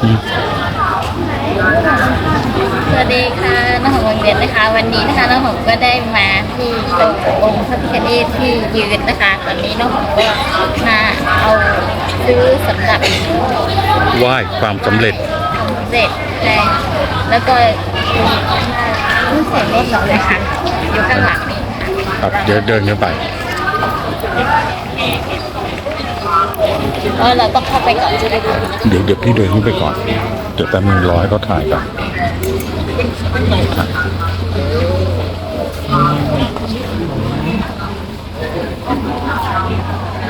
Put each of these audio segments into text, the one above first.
สวัสดีค่ะน้องหอมวังเวียนนะคะ วันนี้นะคะน้องหอมก็ได้มาที่ตรงองค์พระพิฆเนศที่ยืนนะคะ ตอนนี้น้องหอมก็มาเอาซื้อสำหรับไหว้ความสำเร็จเสร็จแล้วแล้วก็รุ่นเสร็จรถเราเลยค่ะอยู่ข้างหลังนี้ค่ะครับเดี๋ยวเดินกันไป เออเราต้องเข้าไปก่อนใช่ไหมคะเดี๋ยวเดี๋ยวพี่เดินขึ้นไปก่อน เดี๋ยวแป๊บนึงรอให้เขาถ่ายก่อน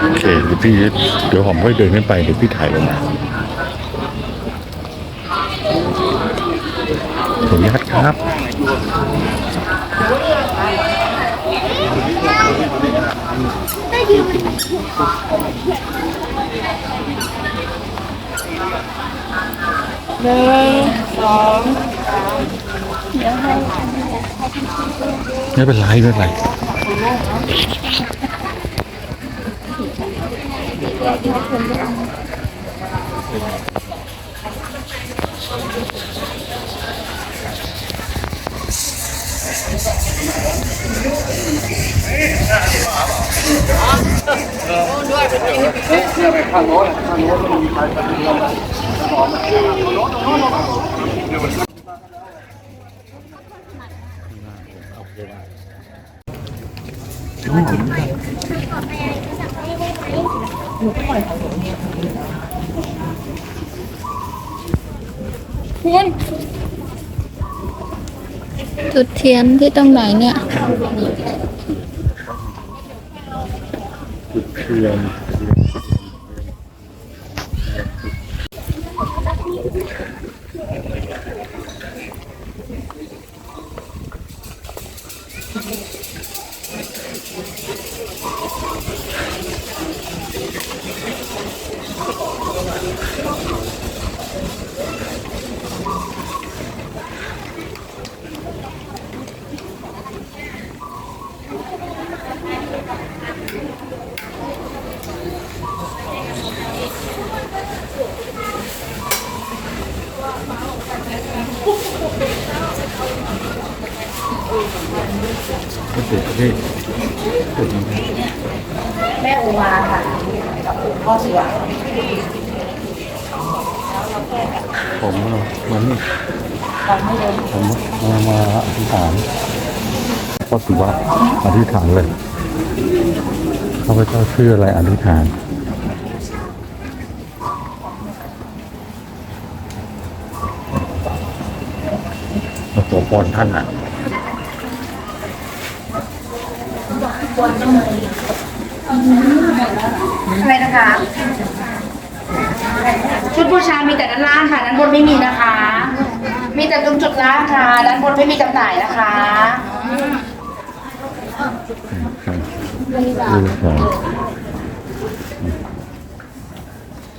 โอเคเดี๋ยวพี่เดี๋ยวผมค่อยเดินขึ้นไปเดี๋ยวพี่ถ่ายลงมาขออนุญาตครับได้ยิน หนึ่งสองเดี๋ยวให้ไม่เป็นไรไม่เป็นไร คุณจุดเทียนที่ตรงไหนเนี่ย จุดเทียน ก็เด็กที่แม่อุมาค่ะกับปู่พ่อสว่างผมมันฟังไม่เยอะผมมามาอธิษฐานก็ถือว่าอธิษฐานเลยข้าพเจ้าชื่ออะไรอธิษฐานขอพรท่านอะ อะไรนะคะ ชุดผู้ชายมีแต่ด้านล่างค่ะ ด้านบนไม่มีนะคะ มีแต่ตรงจุดล่างค่ะ ด้านบนไม่มีจำหน่ายนะคะลู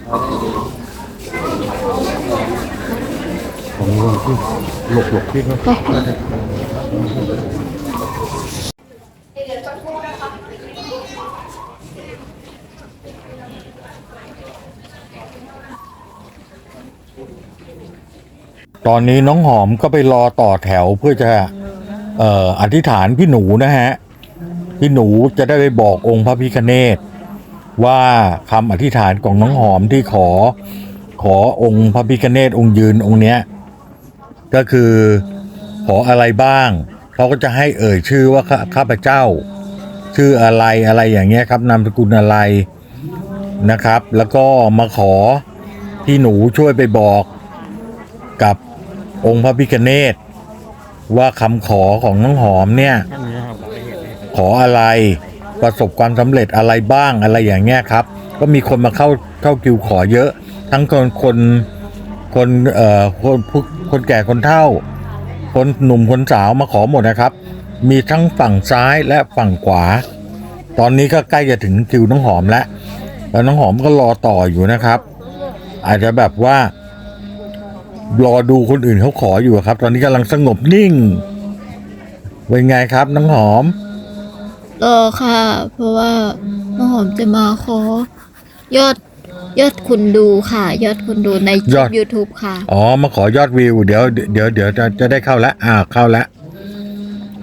ของของหลวงที่หลบหลบที่เขา ตอนนี้น้องหอมก็ไปรอต่อแถวเพื่อจะเอ่ออธิษฐานพี่หนูนะฮะ พี่หนูจะได้ไปบอกองค์พระพิคเนตว่าคำอธิษฐานของน้องหอมที่ขอขอองค์พระพิคเนตองค์ยืนองค์เนี้ยก็คือขออะไรบ้างเขาก็จะให้เอ่ยชื่อว่าข้าข้าพเจ้า ชื่ออะไรอะไรอย่างเงี้ยครับนามสกุลอะไรนะครับ แล้วก็มาขอพี่หนูช่วยไปบอกกับ องค์พระพิคเนตว่าคำขอของน้องหอมเนี่ย ขออะไรประสบความสำเร็จอะไรบ้างอะไรอย่างเงี้ยครับ ก็มีคนมาเข้าเข้าคิวขอเยอะ ทั้งคนคนคนเอ่อคนผู้คนแก่คนเฒ่า คนหนุ่มคนสาวมาขอหมดนะครับ มีทั้งฝั่งซ้ายและฝั่งขวา ตอนนี้ก็ใกล้จะถึงคิวน้องหอมแล้วแล้วน้องหอมก็รอต่ออยู่นะครับ อาจจะแบบว่า รอดูคนอื่นเขาขออยู่อะครับ ตอนนี้กำลังสงบนิ่ง เป็นไงครับน้องหอมรอค่ะ เพราะว่าน้องหอมจะมาขอ ยอดยอดคุณดูค่ะ ยอดคุณดูในยอด ยูทูบค่ะ อ๋อมาขอยอดวิว เดี๋ยวเดี๋ยวเดี๋ยวจะจะได้เข้าแล้วอ่าเข้าแล้ว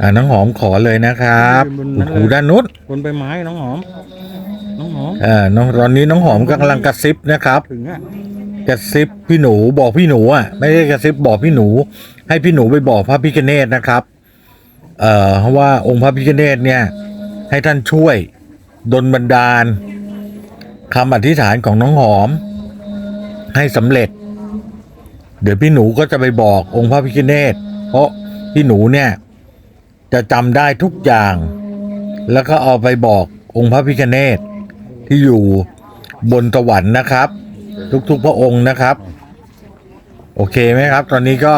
อ่าน้องหอมขอเลยนะครับบนนั้นเลยหูด้านนู้นบนใบไม้น้องหอม น้องหอมอ่าน้องตอนนี้น้องหอมกำลังกระซิบนะครับ ถึงอะ กระซิบพี่หนูบอกพี่หนูอะไม่ได้กระซิบบอกพี่หนู ให้พี่หนูไปบอกพระพิฆเนศนะครับ เอ่อเพราะว่าองค์พระพิฆเนศเนี่ย ให้ท่านช่วยดลบันดาลคำอธิษฐานของน้องหอม ให้สำเร็จ เดี๋ยวพี่หนูก็จะไปบอกองค์พระพิฆเนศเพราะพี่หนูเนี่ยจะจำได้ทุกอย่าง แล้วก็เอาไปบอกองค์พระพิฆเนศที่อยู่บนสวรรค์นะครับ ทุกๆพระองค์นะครับ โอเคไหมครับ ตอนนี้ก็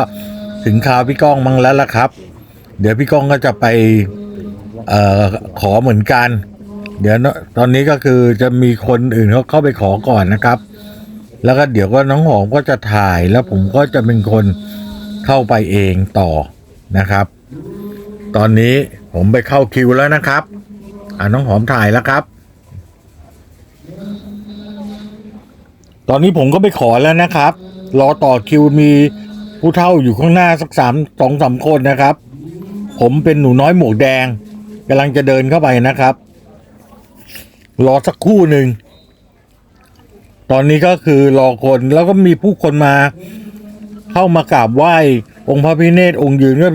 ถึงข่าวพี่ก้องมั้งแล้วล่ะครับ เดี๋ยวพี่ก้องก็จะไปเอ่อขอเหมือนกัน เดี๋ยวตอนนี้ก็คือจะมีคนอื่นเขาเข้าไปขอก่อนนะครับ แล้วก็เดี๋ยวก็น้องหอมก็จะถ่ายแล้วผมก็จะเป็นคนเข้าไปเองต่อนะครับ ตอนนี้ผมไปเข้าคิวแล้วนะครับ อ่าน้องหอมถ่ายแล้วครับ ตอนนี้ผมก็ไปขอแล้วนะครับ รอต่อคิวมีผู้เฒ่าอยู่ข้างหน้าสักสามสองสามคนนะครับ ผมเป็นหนูน้อยหมวกแดงกำลังจะเดินเข้าไปนะครับ รอสักคู่หนึ่งตอนนี้ก็คือรอคนแล้วก็มีผู้คนมาเข้ามากราบไหว้องค์พระพิเนศองค์ยืนก็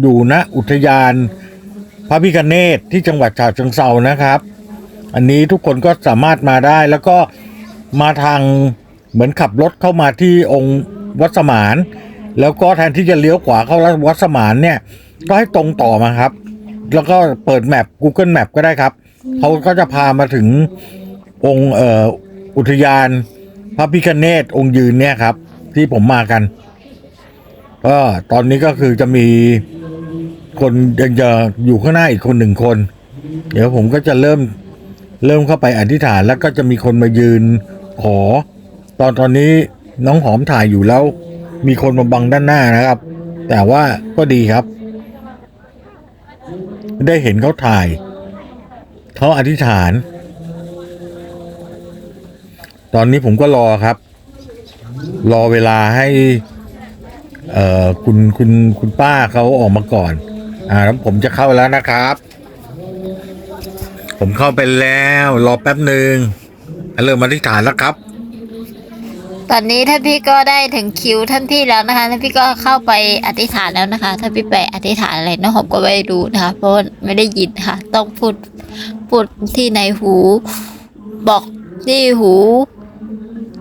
อยู่ณอุทยาน พระพิฆเนศที่จังหวัดฉะเชิงเซานะครับ อันนี้ทุกคนก็สามารถมาได้แล้วก็ มาทางเหมือนขับรถเข้ามาที่องค์วัดสมาน แล้วก็แทนที่จะเลี้ยวขวาเข้าวัดสมานเนี่ย ก็ให้ตรงต่อมาครับ แล้วก็เปิดแมป Google Map ก็ได้ครับเขาก็จะพามาถึงองค์เอ่ออุทยานพระพิฆเนศองค์ยืนเนี่ยครับ ที่ผมมากันก็ตอนนี้ก็คือจะมีคนยังจะอยู่ข้างหน้าอีกคนหนึ่งคน เดี๋ยวผมก็จะเริ่มเริ่มเข้าไปอธิษฐานแล้วก็จะมีคนมายืน ขอตอนตอนนี้น้องหอมถ่ายอยู่แล้ว มีคนมาบังด้านหน้านะครับ แต่ว่าก็ดีครับ ได้เห็นเขาถ่ายเขาอธิษฐาน ตอนนี้ผมก็รอครับ รอเวลาให้ เอ่อคุณคุณคุณป้าเขาออกมาก่อน อ่าแล้วผมจะเข้าแล้วนะครับ ผมเข้าไปแล้ว รอแป๊บหนึ่ง เริ่มอธิษฐานแล้วครับ ตอนนี้ท่านพี่ก็ได้ถึงคิวท่านพี่แล้วนะคะท่านพี่ก็เข้าไปอธิษฐานแล้วนะคะท่านพี่ไปอธิษฐานอะไรน้องหอมก็ไม่รู้นะคะเพราะว่าไม่ได้ยินค่ะ ต้องพูดพูดที่ในหู บอกที่หู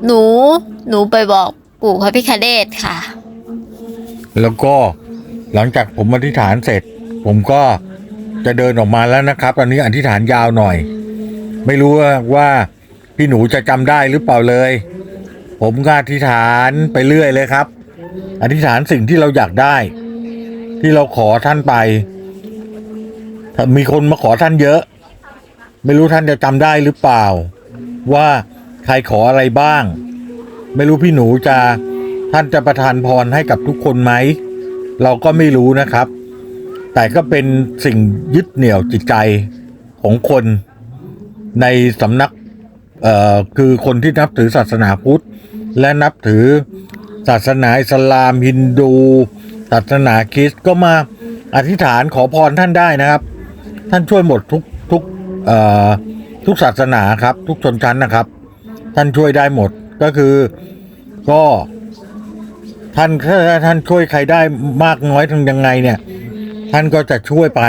หนู หนูไปบอกปู่พระพิคเนตค่ะ แล้วก็หลังจากผมอธิษฐานเสร็จ ผมก็จะเดินออกมาแล้วนะครับ ตอนนี้อธิษฐานยาวหน่อย ไม่รู้ว่าว่า พี่หนูจะจำได้หรือเปล่าเลย ผมก็อธิษฐานไปเรื่อยเลยครับ อธิษฐานสิ่งที่เราอยากได้ ที่เราขอท่านไปถ้ามีคนมาขอท่านเยอะ ไม่รู้ท่านจะจำได้หรือเปล่า ว่าใครขออะไรบ้าง ไม่รู้พี่หนูจะท่านจะประทานพรให้กับทุกคนไหม เราก็ไม่รู้นะครับ แต่ก็เป็นสิ่งยึดเหนี่ยวจิตใจของคนในสำนัก เอ่อคือคนที่นับถือศาสนาพุทธ และนับถือศาสนาอิสลามฮินดู ศาสนาคริสต์ก็มาอธิษฐานขอพรท่านได้นะครับ ท่านช่วยหมดทุกทุกเอ่อทุกศาสนาครับ ทุกชนชั้นนะครับ ท่านช่วยได้หมดก็คือก็ท่านถ้าท่านช่วยใครได้มากน้อยทางยังไงเนี่ย ท่านก็จะช่วยไป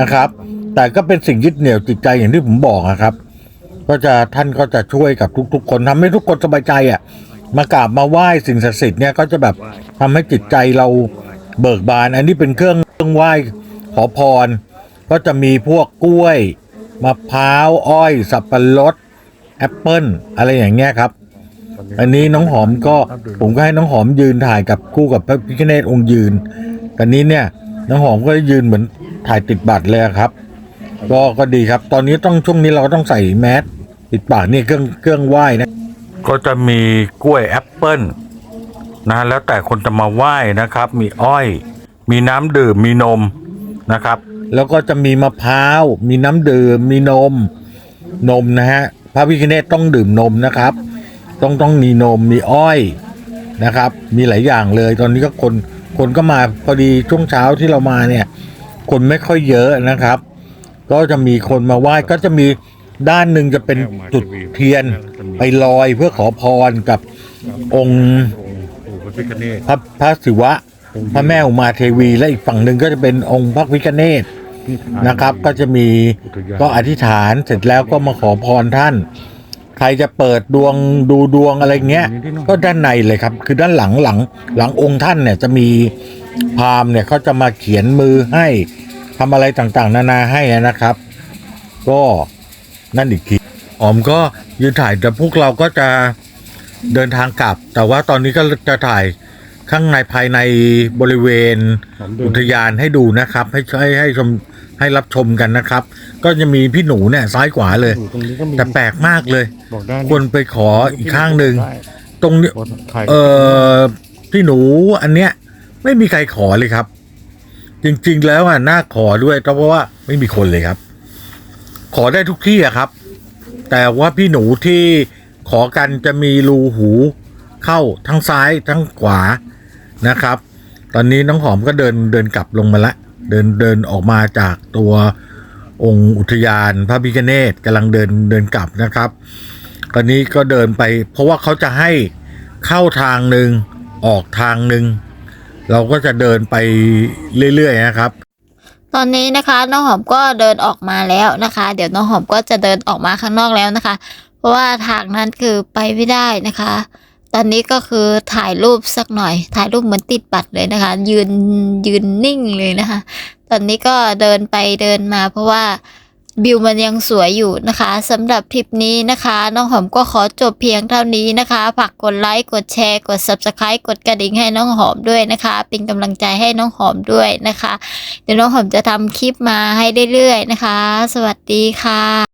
นะครับ แต่ก็เป็นสิ่งยึดเหนี่ยวจิตใจอย่างที่ผมบอกนะครับ ก็จะท่านก็จะช่วยกับทุก ๆ คนทำให้ทุกคนสบายใจอะมากราบมาไหว้สิ่งศักดิ์สิทธิ์เนี่ยก็จะแบบทำให้จิตใจเราเบิกบาน อันนี้เป็นเครื่องเครื่องไหว้ขอพร ก็จะมีพวกกล้วยมะพร้าวอ้อย สับปะรดแอปเปิ้ลอะไรอย่างเงี้ยครับ อันนี้น้องหอมก็ผมก็ให้น้องหอมยืนถ่ายกับคู่กับพระพิฆเนศองค์ยืนตอนนี้เนี่ยน้องหอมก็ยืนเหมือนถ่ายติดบัตรเลยครับ ก็ก็ดีครับ ตอนนี้ต้องช่วงนี้เราก็ต้องใส่แมสปิดปากนี่เครื่องเครื่องไหว้นะก็จะมีกล้วยแอปเปิ้ลนะแล้วแต่คนจะมาไหว้นะครับ มีอ้อย มีน้ำดื่มมีนมนะครับ แล้วก็จะมีมะพร้าว มีน้ำดื่มมีนมนมนะฮะพระพิฆเนศต้องดื่มนมนะครับ ต้องต้องมีนมมีอ้อยนะครับ มีหลายอย่างเลย ตอนนี้ก็คนคนก็มาพอดีช่วงเช้าที่เรามาเนี่ย คนไม่ค่อยเยอะนะครับ ก็จะมีคนมาไหว้ก็จะมีด้านหนึ่งจะเป็นจุดเทียนไปลอยเพื่อขอพรกับองค์พระพระศิวะ พระแม่อุมาเทวีและอีกฝั่งหนึ่งก็จะเป็นองค์พระพิฆเนศนะครับ ก็จะมีก็อธิษฐานเสร็จแล้วก็มาขอพรท่าน ใครจะเปิดดวงดูดวงอะไรเงี้ย ก็ด้านในเลยครับ คือด้านหลังหลังหลังองค์ท่านเนี่ยจะมีพามเนี่ยเขาจะมาเขียนมือให้ ทำอะไรต่างๆ นานาให้นะครับ ก็นั่นอีกทีอ๋อมก็ยืนถ่ายแต่พวกเราก็จะเดินทางกลับ แต่ว่าตอนนี้ก็จะถ่ายข้างในภายในบริเวณอุทยานให้ดูนะครับ ให้ให้ให้ชมให้รับชมกันนะครับ ก็จะมีพี่หนูเนี่ยซ้ายขวาเลยอยู่ตรงนี้ก็มีแต่แปลกมากเลยบอกได้ควรไปขออีกข้างหนึ่งตรงนี้บอกถ่ายเออพี่หนูอันเนี้ยไม่มีใครขอเลยครับ จริง ๆ แล้วอะน่าขอด้วยเพราะว่าไม่มีคนเลยครับ ขอได้ทุกที่อะครับ แต่ว่าพี่หนูที่ขอกันจะมีรูหูเข้าทั้งซ้ายทั้งขวานะครับ ตอนนี้น้องหอมก็เดินเดินกลับลงมาละ เดินเดินออกมาจากตัวองค์อุทยานพระพิฆเนศกำลังเดินเดินกลับนะครับตอนนี้ก็เดินไป เพราะว่าเขาจะให้เข้าทางหนึ่งออกทางหนึ่ง เราก็จะเดินไปเรื่อยๆนะครับ ตอนนี้นะคะน้องหอมก็เดินออกมาแล้วนะคะ เดี๋ยวน้องหอมก็จะเดินออกมาข้างนอกแล้วนะคะ เพราะว่าทางนั้นคือไปไม่ได้นะคะ ตอนนี้ก็คือถ่ายรูปสักหน่อย ถ่ายรูปเหมือนติดบัตรเลยนะคะ ยืนยืนนิ่งเลยนะคะ ตอนนี้ก็เดินไปเดินมาเพราะว่า วิวมันยังสวยอยู่นะคะสำหรับทริปนี้นะคะ น้องหอมก็ขอจบเพียงเท่านี้นะคะฝากกดไลค์กดแชร์กด subscribe กดกระดิ่งให้น้องหอมด้วยนะคะ เป็นกำลังใจให้น้องหอมด้วยนะคะ เดี๋ยวน้องหอมจะทำคลิปมาให้เรื่อยๆนะคะ สวัสดีค่ะ